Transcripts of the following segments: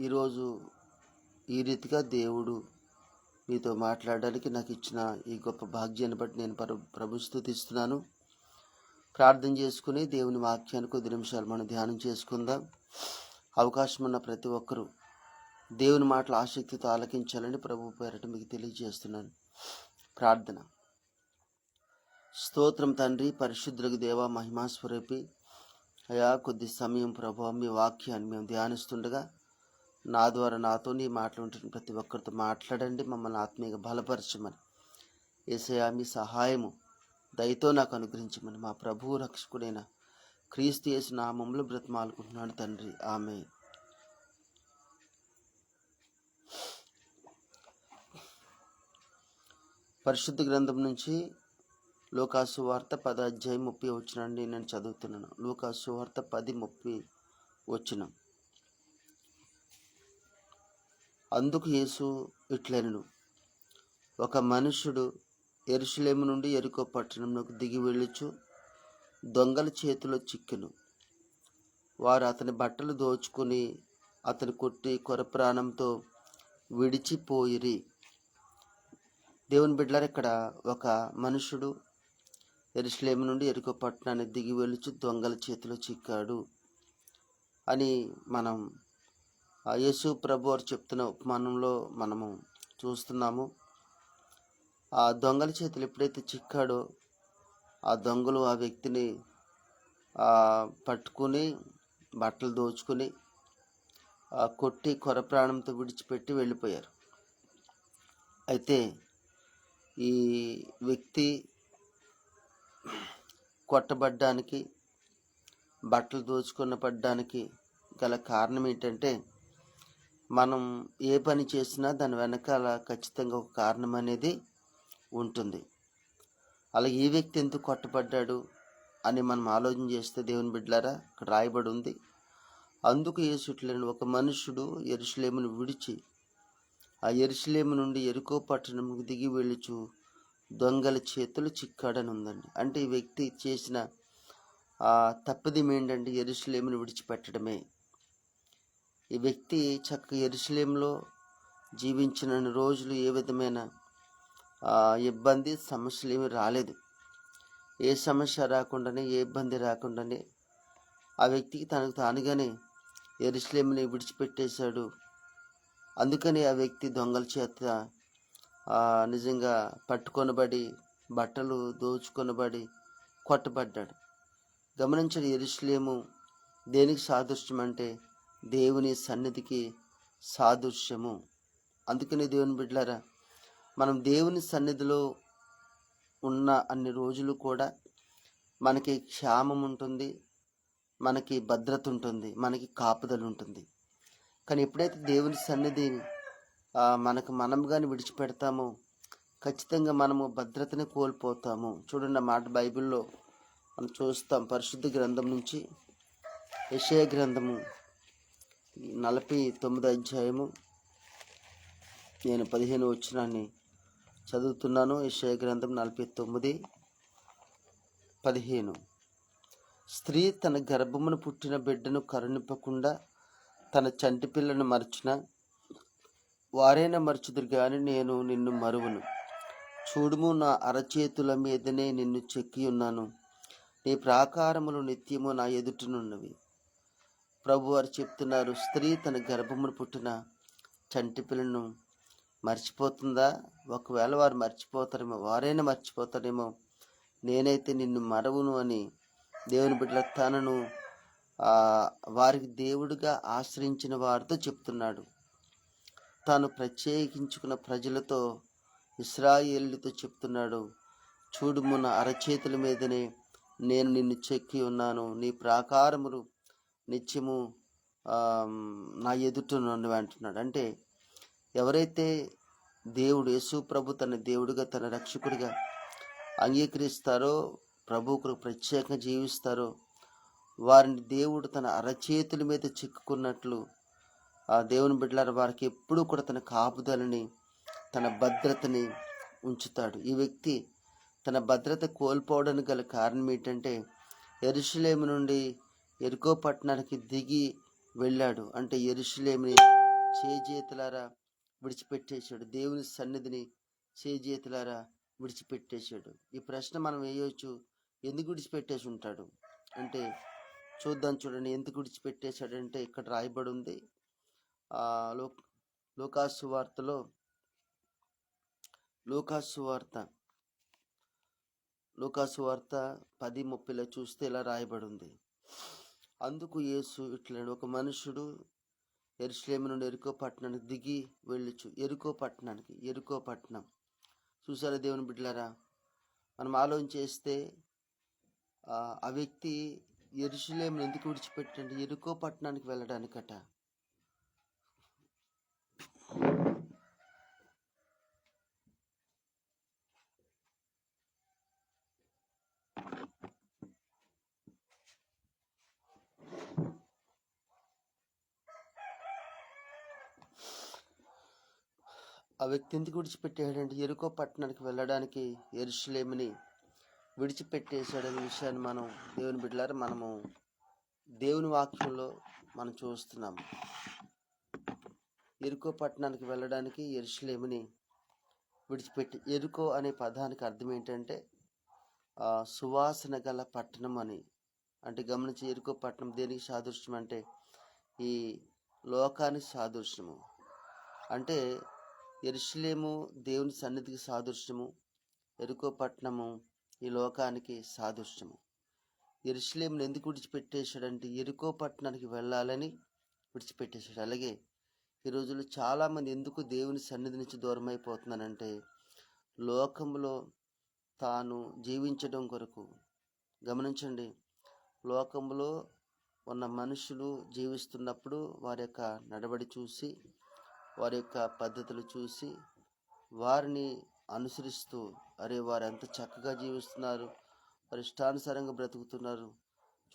ఈరోజు ఈ రీతిగా దేవుడు మీతో మాట్లాడడానికి నాకు ఇచ్చిన ఈ గొప్ప భాగ్యాన్ని బట్టి నేను ప్ర ప్రభు స్థుతిస్తున్నాను. ప్రార్థన చేసుకుని దేవుని వాక్యాన్ని కొద్ది నిమిషాలు మనం ధ్యానం చేసుకుందాం. అవకాశం ఉన్న ప్రతి ఒక్కరూ దేవుని మాటలు ఆసక్తితో ఆలకించాలని ప్రభు పేరట మీకు తెలియజేస్తున్నాను. ప్రార్థన. స్తోత్రం తండ్రి పరిశుద్ధులకు దేవ మహిమాస్వరూపి. అయా కొద్ది సమయం ప్రభు మీ వాక్యాన్ని మేము ధ్యానిస్తుండగా నా ద్వారా నాతో నీ మాట్లాడుతున్న ప్రతి ఒక్కరితో మాట్లాడండి మమ్మల్ని ఆత్మీయ బలపరచమని. ఏసయా మీ సహాయము దయతో నాకు అనుగ్రహించమని. మా ప్రభువు రక్షకుడైన క్రీస్తు యేసు నామంలో బ్రతిమాలుకుంటున్నాను తండ్రి. ఆమె పరిశుద్ధ గ్రంథం నుంచి లోకాసు వార్త పద అధ్యాయం ముప్పై వచ్చినండి నేను చదువుతున్నాను. లోకాసు వార్త పది ముప్పై వచ్చినాం అందుకు యేసు ఇట్లనను. ఒక మనుషుడు ఎరుసలేము నుండి ఎరుకో పట్టణంలోకి దిగి వెళ్ళుచు దొంగల చేతిలో చిక్కెను. వారు అతని బట్టలు దోచుకుని అతని కొట్టి కొర ప్రాణంతో విడిచిపోయిరి. దేవుని బిడ్డలారు ఇక్కడ ఒక మనుషుడు ఎరుసలేము నుండి ఎరుకో పట్టణాన్ని దిగి వెళ్ళుచు దొంగల చేతిలో చిక్కాడు అని మనం యేసు ప్రభు వారు చెప్తున్న ఉపమానంలో మనము చూస్తున్నాము. ఆ దొంగల చేతులు ఎప్పుడైతే చిక్కాడో ఆ దొంగలు ఆ వ్యక్తిని పట్టుకుని బట్టలు దోచుకుని కొట్టి కొర ప్రాణంతో విడిచిపెట్టి వెళ్ళిపోయారు. అయితే ఈ వ్యక్తి కొట్టబడ్డానికి బట్టలు దోచుకున్న పడ్డానికి గల కారణం ఏంటంటే మనం ఏ పని చేసినా దాని వెనకాల ఖచ్చితంగా ఒక కారణం అనేది ఉంటుంది. అలా ఈ వ్యక్తి ఎందుకు కొట్టబడ్డాడు అని మనం ఆలోచన చేస్తే దేవుని బిడ్డలారా ఇక్కడ రాయబడి ఉంది. అందుకు యేసుట్లేని ఒక మనుషుడు ఎరుసలేమును విడిచి ఆ ఎరుసలేము నుండి ఎరుకో పట్టణంకు దిగి వెళ్ళుచు దొంగల చేతులు చిక్కాడని ఉందండి. అంటే ఈ వ్యక్తి చేసిన తప్పిదం ఏంటంటే ఎరుసలేమును విడిచిపెట్టడమే. ఈ వ్యక్తి చక్క ఎరుసలేంలో జీవించిన రోజులు ఏ విధమైన ఇబ్బంది సమస్యలు ఏమి రాలేదు. ఏ సమస్య రాకుండానే ఏ ఇబ్బంది రాకుండానే ఆ వ్యక్తికి తనకు తానుగానే ఎరుసలేముని విడిచిపెట్టేశాడు. అందుకని ఆ వ్యక్తి దొంగల చేత నిజంగా పట్టుకొనబడి బట్టలు దోచుకొనబడి కొట్టబడ్డాడు. గమనించండి ఎరుసలేము దేనికి సాదృశ్యం అంటే దేవుని సన్నిధికి సాదృశ్యము. అందుకనే దేవుని బిడ్డలారా మనం దేవుని సన్నిధిలో ఉన్న అన్ని రోజులు కూడా మనకి క్షేమం ఉంటుంది మనకి భద్రత ఉంటుంది మనకి కాపుదలు ఉంటుంది. కానీ ఎప్పుడైతే దేవుని సన్నిధి మనకు మనం కానీ విడిచిపెడతామో ఖచ్చితంగా మనము భద్రతని కోల్పోతాము. చూడండి ఆ మాట బైబిల్లో మనం చూస్తాం పరిశుద్ధ గ్రంథం నుంచి యెషయా గ్రంథము నలభై తొమ్మిది అధ్యాయము. నేను పదిహేను వచ్చినాన్ని చదువుతున్నాను. ఈ గ్రంథం నలభై తొమ్మిది పదిహేను. స్త్రీ తన గర్భమును పుట్టిన బిడ్డను కరుణింపకుండా తన చంటి పిల్లను మరచిన వారైనా మరచుదురు గాని నేను నిన్ను మరువును. చూడుము నా అరచేతుల మీదనే నిన్ను చెక్కి ఉన్నాను. నీ ప్రాకారములు నిత్యము నా ఎదుటనున్నవి ప్రభు వారు చెప్తున్నారు స్త్రీ తన గర్భమును పుట్టిన చంటి పిల్లను మర్చిపోతుందా? ఒకవేళ వారు మర్చిపోతారేమో వారైనా మర్చిపోతారేమో. నేనైతే నిన్ను మరవును అని దేవుని బిడ్డల తనను వారికి దేవుడిగా ఆశ్రయించిన వారితో చెప్తున్నాడు. తాను ప్రత్యేకించుకున్న ప్రజలతో ఇస్రాయేళ్ళతో చెప్తున్నాడు. చూడుము అరచేతుల మీదనే నేను నిన్ను చెక్కి ఉన్నాను. నీ ప్రాకారములు నిత్యము నా ఎదుట నుండి అంటున్నాడు. అంటే ఎవరైతే దేవుడు యేసు ప్రభు తన దేవుడిగా తన రక్షకుడిగా అంగీకరిస్తారో ప్రభుకు ప్రత్యేకంగా జీవిస్తారో వారిని దేవుడు తన అరచేతుల మీద చిక్కుకున్నట్లు ఆ దేవుని బిడ్డలార వారికి ఎప్పుడూ కూడా తన కాపుదలని తన భద్రతని ఉంచుతాడు. ఈ వ్యక్తి తన భద్రత కోల్పోవడానికి గల కారణం ఏంటంటే ఎరుషులేము నుండి ఎరుకో పట్టణానికి దిగి వెళ్ళాడు. అంటే ఎరుషులేమిని చేజేతులారా విడిచిపెట్టేశాడు. దేవుని సన్నిధిని చేజేతులారా విడిచిపెట్టేశాడు. ఈ ప్రశ్న మనం వేయవచ్చు. ఎందుకు విడిచిపెట్టేసి ఉంటాడు? అంటే చూద్దాం చూడండి. ఎందుకు విడిచిపెట్టేశాడంటే ఇక్కడ రాయబడి ఉంది. లో లోకాసు వార్తలో లోకాసు వార్త లోకాసు వార్త పది ముప్పైలో చూస్తే ఇలా రాయబడి ఉంది. అందుకు యేసు ఇట్లనే ఒక మనుషుడు ఎరుసలేము నుండి ఎరుకో పట్టణానికి దిగి వెళ్ళొచ్చు. ఎరుకో పట్టణానికి ఎరుకో పట్టణం. చూసారా దేవుని బిడ్డలారా? మనం ఆలోచించేస్తే ఆ ఆ వ్యక్తి ఎరుసలేమును ఎందుకు విడిచిపెట్టండి? ఎరుకో పట్టణానికి వెళ్ళడానికట. ఆ వ్యక్తి ఎందుకు విడిచిపెట్టాడంటే ఎరుకో పట్టణానికి వెళ్ళడానికి ఎరుషులేమిని విడిచిపెట్టేశాడనే విషయాన్ని మనం దేవుని బిడ్డలారా మనము దేవుని వాక్యంలో మనం చూస్తున్నాం. ఎరుకో పట్టణానికి వెళ్ళడానికి ఎరుషులేమిని విడిచిపెట్టి ఎరుకో అనే పదానికి అర్థం ఏంటంటే సువాసన గల పట్టణం అని. అంటే గమనించి ఎరుకో పట్టణం దేనికి సాదృశ్యం అంటే ఈ లోకానికి సాదృశ్యము. అంటే ఎరుషులేము దేవుని సన్నిధికి సాదృశ్యము ఎరుకో పట్టణము ఈ లోకానికి సాదృశ్యము. ఎరుషులేమును ఎందుకు విడిచిపెట్టేశాడంటే ఎరుకో పట్టణానికి వెళ్ళాలని విడిచిపెట్టేశాడు. అలాగే ఈ రోజుల్లో చాలామంది ఎందుకు దేవుని సన్నిధి నుంచి దూరం అయిపోతున్నానంటే లోకంలో తాను జీవించడం కొరకు. గమనించండి లోకంలో ఉన్న మనుషులు జీవిస్తున్నప్పుడు వారి యొక్క నడబడి చూసి వారి యొక్క పద్ధతులు చూసి వారిని అనుసరిస్తూ అరే వారు ఎంత చక్కగా జీవిస్తున్నారు వారి ఇష్టానుసారంగా బ్రతుకుతున్నారు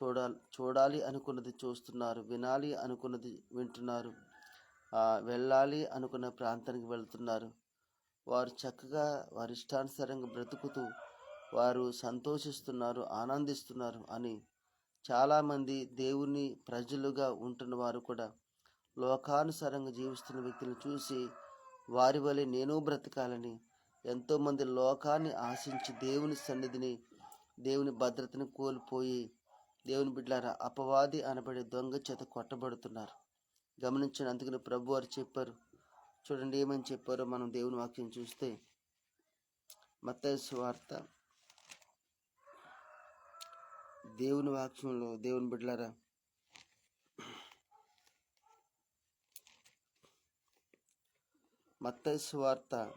చూడాలి చూడాలి అనుకున్నది చూస్తున్నారు వినాలి అనుకున్నది వింటున్నారు వెళ్ళాలి అనుకున్న ప్రాంతానికి వెళ్తున్నారు. వారు చక్కగా వారి ఇష్టానుసారంగా బ్రతుకుతూ వారు సంతోషిస్తున్నారు ఆనందిస్తున్నారు అని చాలామంది దేవుని ప్రజలుగా ఉంటున్న వారు కూడా లోకానుసారంగా జీవిస్తున్న వ్యక్తులను చూసి వారి వలె నేను బ్రతకాలని. ఎంతోమంది లోకాన్ని ఆశించి దేవుని సన్నిధిని దేవుని భద్రతను కోల్పోయి దేవుని బిడ్డలారా అపవాది అనబడే దొంగ చేత కొట్టబడుతున్నారు. గమనించిన అందుకని ప్రభు వారు చెప్పారు. చూడండి ఏమని చెప్పారో మనం దేవుని వాక్యం చూస్తే. మత్తయి వార్త. దేవుని వాక్యంలో దేవుని బిడ్డలారా మత్తైసు వార్త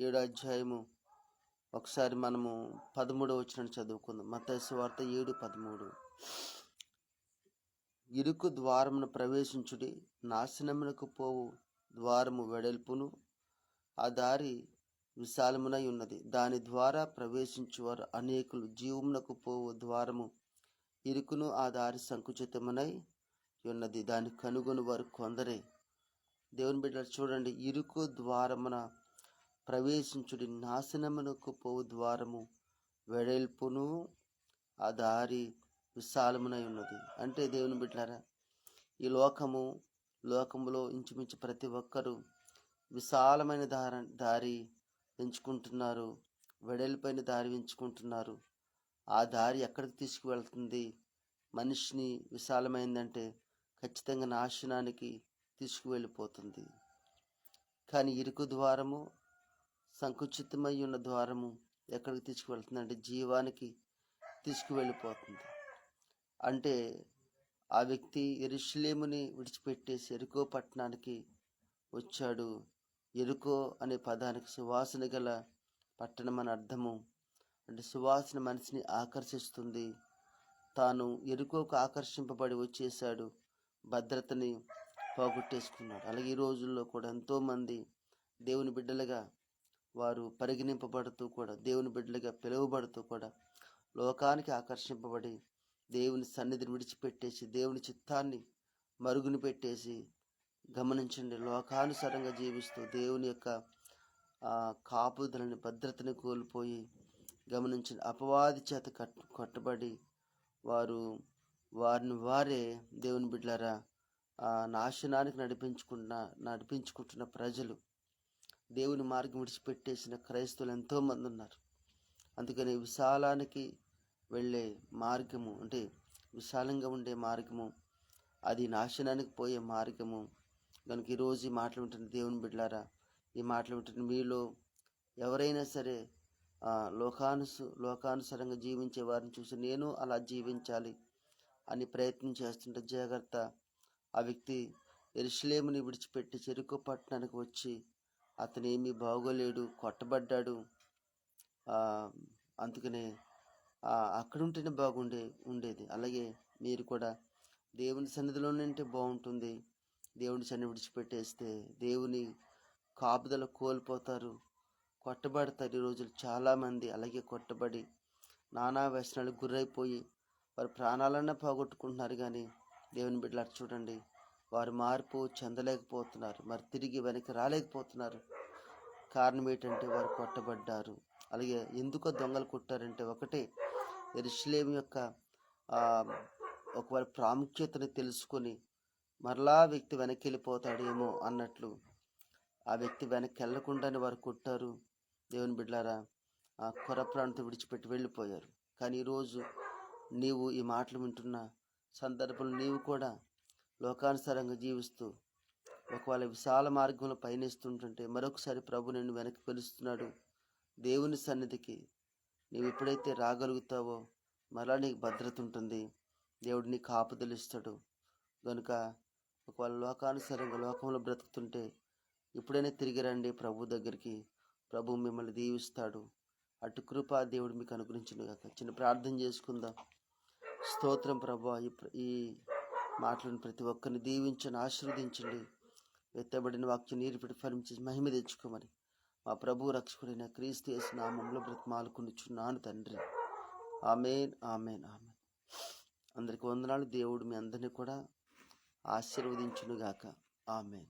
ఏడు అధ్యాయము. ఒకసారి మనము పదమూడు వచ్చిన చదువుకుందాం. మత్తైసు వార్త ఏడు పదమూడు. ఇరుకు ద్వారమును ప్రవేశించుడి నాశనమునకు పోవు ద్వారము వెడల్పును. ఆ దారి విశాలమునై ఉన్నది. దాని ద్వారా ప్రవేశించువారు అనేకులు జీవమునకు పోవు ద్వారము ఇరుకును ఆ దారి సంకుచితమునై ఉన్నది. దాని కనుగొని వారు కొందరే. దేవుని బిడ్డలు చూడండి ఇరుకు ద్వారమున ప్రవేశించుడి నాశనమునకు పోవు ద్వారము వెడల్పును ఆ దారి విశాలమునై ఉన్నది. అంటే దేవుని బిడ్డారా ఈ లోకము లోకములో ఇంచుమించు ప్రతి ఒక్కరూ విశాలమైన దారి దారి ఎంచుకుంటున్నారు వెడల్పైన దారి ఎంచుకుంటున్నారు. ఆ దారి ఎక్కడికి తీసుకువెళ్తుంది? మనిషిని విశాలమైందంటే ఖచ్చితంగా నాశనానికి తీసుకువెళ్ళిపోతుంది. కానీ ఇరుకు ద్వారము సంకుచితమై ఉన్న ద్వారము ఎక్కడికి తీసుకువెళ్తుందంటే జీవానికి తీసుకువెళ్ళిపోతుంది. అంటే ఆ వ్యక్తి ఎరుషులేముని విడిచిపెట్టేసి ఎరుకో పట్టణానికి వచ్చాడు. ఎరుకో అనే పదానికి సువాసన గల పట్టణం అని అర్థము. అంటే సువాసన మనిషిని ఆకర్షిస్తుంది. తాను ఎరుకోకు ఆకర్షింపబడి వచ్చేసాడు భద్రతని పోగొట్టేసుకున్నాడు. అలాగే ఈ రోజుల్లో కూడా ఎంతోమంది దేవుని బిడ్డలుగా వారు పరిగణింపబడుతూ కూడా దేవుని బిడ్డలుగా పిలువబడుతూ కూడా లోకానికి ఆకర్షింపబడి దేవుని సన్నిధిని విడిచిపెట్టేసి దేవుని చిత్తాన్ని మరుగుని పెట్టేసి గమనించండి. లోకానుసారంగా జీవిస్తూ దేవుని యొక్క కాపుదలని భద్రతని కోల్పోయి గమనించండి. అపవాది చేత కట్ కొట్టబడి వారు వారిని వారే దేవుని బిడ్డలారా నాశనానికి నడిపించుకున్న నడిపించుకుంటున్న ప్రజలు దేవుని మార్గం విడిచిపెట్టేసిన క్రైస్తవులు ఎంతోమంది ఉన్నారు. అందుకని విశాలానికి వెళ్ళే మార్గము అంటే విశాలంగా ఉండే మార్గము అది నాశనానికి పోయే మార్గము. కనుక ఈరోజు ఈ మాటలు వింటున్న దేవుని బిడ్డలారా ఈ మాటలు వింటున్న మీలో ఎవరైనా సరే లోకానుసు లోకానుసరంగా జీవించే వారిని చూసి నేను అలా జీవించాలి అని ప్రయత్నం చేస్తుంటే జాగ్రత్త ఆ వ్యక్తి ఎరుషులేముని విడిచిపెట్టి చెరుకు పట్టణానికి వచ్చి అతను ఏమీ బాగోలేడు కొట్టబడ్డాడు. అందుకనే అక్కడుంటేనే అక్కడ ఉంటేనే బాగుండే ఉండేది. అలాగే మీరు కూడా దేవుని సన్నిధిలోనే ఉంటే బాగుంటుంది. దేవుని సన్ని విడిచిపెట్టేస్తే దేవుని కాపుదల కోల్పోతారు కొట్టబడతారు ఈ రోజులు చాలామంది. అలాగే కొట్టబడి నానా వ్యసనాలు గురైపోయి వారి ప్రాణాలన్నా పోగొట్టుకుంటున్నారు కానీ దేవుని బిడ్డలారు చూడండి. వారు మార్పు చెందలేకపోతున్నారు. మరి తిరిగి వెనక్కి రాలేకపోతున్నారు. కారణం ఏంటంటే వారు కొట్టబడ్డారు. అలాగే ఎందుకో దొంగలు కొట్టారంటే ఒకటే ఎరుషులేం యొక్క ఒకవారి ఒక వారి ప్రాముఖ్యతను తెలుసుకొని మరలా వ్యక్తి వెనక్కి వెళ్ళిపోతాడేమో అన్నట్లు ఆ వ్యక్తి వెనక్కి వెళ్ళకుండానే వారు కొట్టారు. దేవుని బిడ్డారా ఆ కొర ప్రాణంతో విడిచిపెట్టి వెళ్ళిపోయారు. కానీ ఈరోజు నీవు ఈ మాటలు వింటున్న సందర్భంలో నీవు కూడా లోకానుసారంగా జీవిస్తూ ఒకవేళ విశాల మార్గంలో పయనిస్తుంటుంటే మరొకసారి ప్రభు నిన్ను వెనక్కి పిలుస్తున్నాడు. దేవుని సన్నిధికి నీవు ఎప్పుడైతే రాగలుగుతావో మరలా నీకు భద్రత ఉంటుంది. దేవుడు నీకు కాపుదలిస్తాడు కనుక ఒకవేళ లోకానుసారంగా లోకంలో బ్రతుకుతుంటే ఎప్పుడైనా తిరిగి రండి ప్రభు దగ్గరికి. ప్రభు మిమ్మల్ని దీవిస్తాడు. అటు కృపా దేవుడు మీకు అనుగ్రహించిన కాక చిన్న ప్రార్థన చేసుకుందాం. స్తోత్రం ప్రభా. ఈ ఈ మాటలను ప్రతి ఒక్కరిని దీవించండి ఆశీర్వదించండి. ఎత్తబడిన వాక్యం నీరు పెట్టి ఫలించి మహిమ తెచ్చుకోమని మా ప్రభు రక్షకుడైన క్రీస్తు చేసిన నామంలో బ్రతిమాలుకునిచున్నాను తండ్రి. Amen amen amen. అందరికి వందనాలు. దేవుడు మీ అందరినీ కూడా ఆశీర్వదించునుగాక. ఆమెన్.